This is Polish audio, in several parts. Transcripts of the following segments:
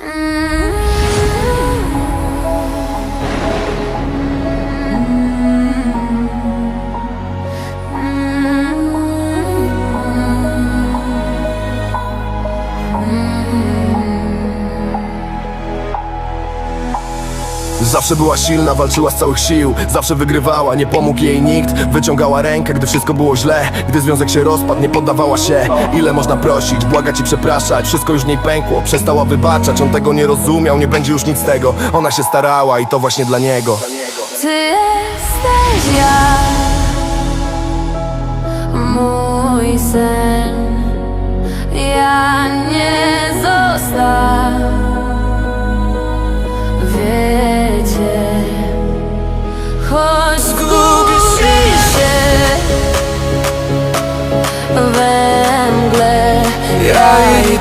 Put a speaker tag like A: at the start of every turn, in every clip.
A: Uh, Zawsze była silna, walczyła z całych sił. Zawsze wygrywała, nie pomógł jej nikt. Wyciągała rękę, gdy wszystko było źle. Gdy związek się rozpadł, nie poddawała się. Ile można prosić, błagać i przepraszać? Wszystko już w niej pękło, przestała wybaczać. On tego nie rozumiał, nie będzie już nic z tego. Ona się starała i to właśnie dla niego.
B: Ty jesteś jak mój sen. Ja nie został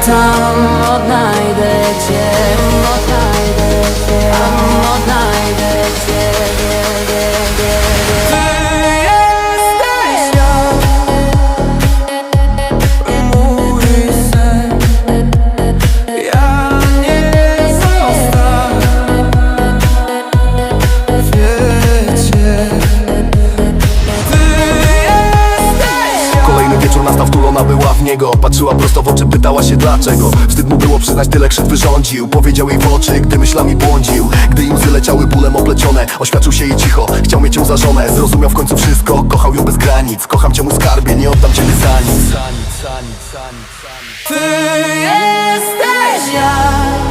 B: tam odnajdę cię Odnajdę cię Odnajdę cię
A: Kolejny wieczór nastał, wtulona była w niego Patrzyła prosto w oczy, pytała się dlaczego. Wstyd mu było przyznać, tyle krzywd wyrządził Powiedział jej w oczy, gdy myślami błądził. Gdy im łzy leciały bólem oplecione Oświadczył się jej cicho, chciał mieć ją za żonę Zrozumiał w końcu wszystko, kochał ją bez granic Kocham cię mu skarbie, nie oddam ciebie za nic.
C: Ty
B: Jesteś jak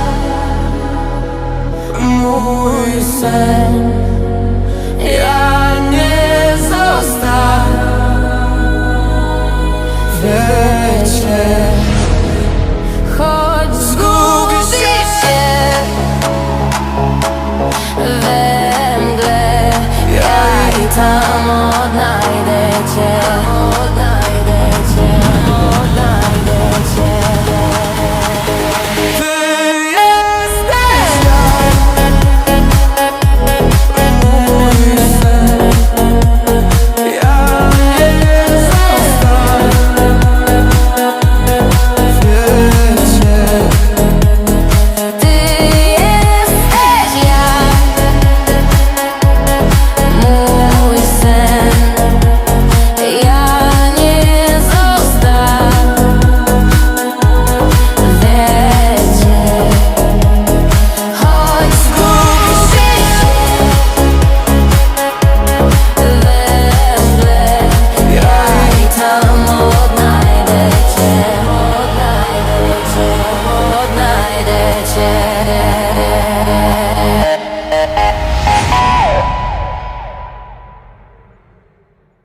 B: mój sen